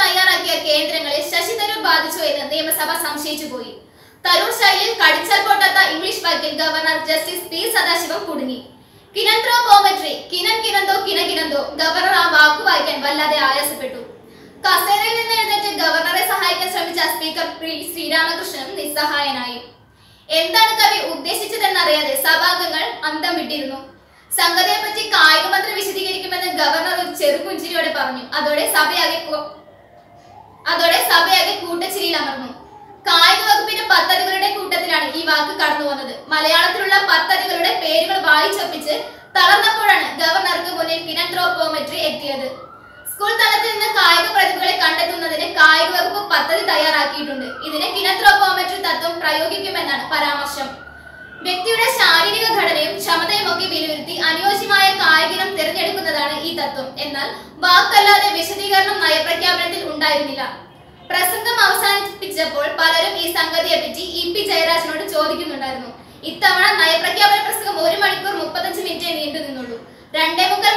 തയ്യാറാക്കിയ കേന്ദ്രങ്ങളിൽ ശശി തരൂർ ബാധിച്ചോ എന്ന് നിയമസഭ സംശയിച്ചു പോയി. തരൂർ ശൈലിയിൽ കടിച്ചാൽ ഇംഗ്ലീഷ് വാക്കിൽ ഗവർണർ ജസ്റ്റിസ് പി സദാശിവം കുടുങ്ങി. കിനന്ത്രോപോമെട്രി കിനൻ കിനന്തോ കിന കിനന്തോ ഗവർണർ ആ വാക്കു വായിക്കാൻ വല്ലാതെ ആയാസപ്പെട്ടു. കസേരയിൽ നിന്ന് എഴുന്നേറ്റ് ഗവർണറെ സഹായിക്കാൻ ശ്രമിച്ച സ്പീക്കർ പി ശ്രീരാമകൃഷ്ണനും നിസ്സഹായനായി. എന്താണ് കവി ഉദ്ദേശിച്ചതെന്നറിയാതെ സഭാംഗങ്ങൾ അന്തം വിട്ടിരുന്നു സംഗതിയെപ്പറ്റി കായിക മന്ത്രി വിശദീകരിക്കുമെന്ന് ഗവർണർ ഒരു ചെറുപുഞ്ചിരിയോടെ പറഞ്ഞു. അതോടെ സഭയാകെ കു- അതോടെ സഭയാകെ കൂട്ടച്ചിരിയിൽ അമർന്നു കായിക വകുപ്പിന്റെ പദ്ധതികളുടെ കൂട്ടത്തിലാണ് ഈ വാക്ക് കടന്നു വന്നത്. മലയാളത്തിലുള്ള പദ്ധതികളുടെ പേരുകൾ വായിച്ചൊപ്പിച്ച് തളർന്നപ്പോഴാണ് ഗവർണർക്ക് മുന്നിൽ ഫിനന്ത്രോപോമെട്രി എത്തിയത്. സ്കൂൾ തലത്തിൽ നിന്ന് കായിക പ്രതിഭകളെ കണ്ടെത്തുന്നതിന് കായിക വകുപ്പ് പദ്ധതി തയ്യാറാക്കിയിട്ടുണ്ട്. ഇതിന് ഫിനന്ത്രോപോമെട്രി തത്വം പ്രയോഗിക്കുമെന്നാണ് പരാമർശം. വ്യക്തിയുടെ ശാരീരിക ഘടനയും ക്ഷമതയും ഒക്കെ വിലയിരുത്തി അനുയോജ്യമായ കായികം തിരഞ്ഞെടുക്കുന്നതാണ് ഈ തത്വം. എന്നാൽ വാക്കല്ലാതെ വിശദീകരണം നയപ്രഖ്യാപനത്തിൽ ഉണ്ടായിരുന്നില്ല. പ്രസംഗം അവസാനിപ്പിച്ചപ്പോൾ പലരും ഈ സംഗതിയെപ്പറ്റി ജയരാജനോട് ചോദിക്കുന്നുണ്ടായിരുന്നു. ഇത്തവണ നയപ്രഖ്യാപന പ്രസംഗം ഒരു മണിക്കൂർ മുപ്പത്തഞ്ച് മിനിറ്റേ നീണ്ടു നിന്നുള്ളൂ രണ്ടേ മുക്കാൽ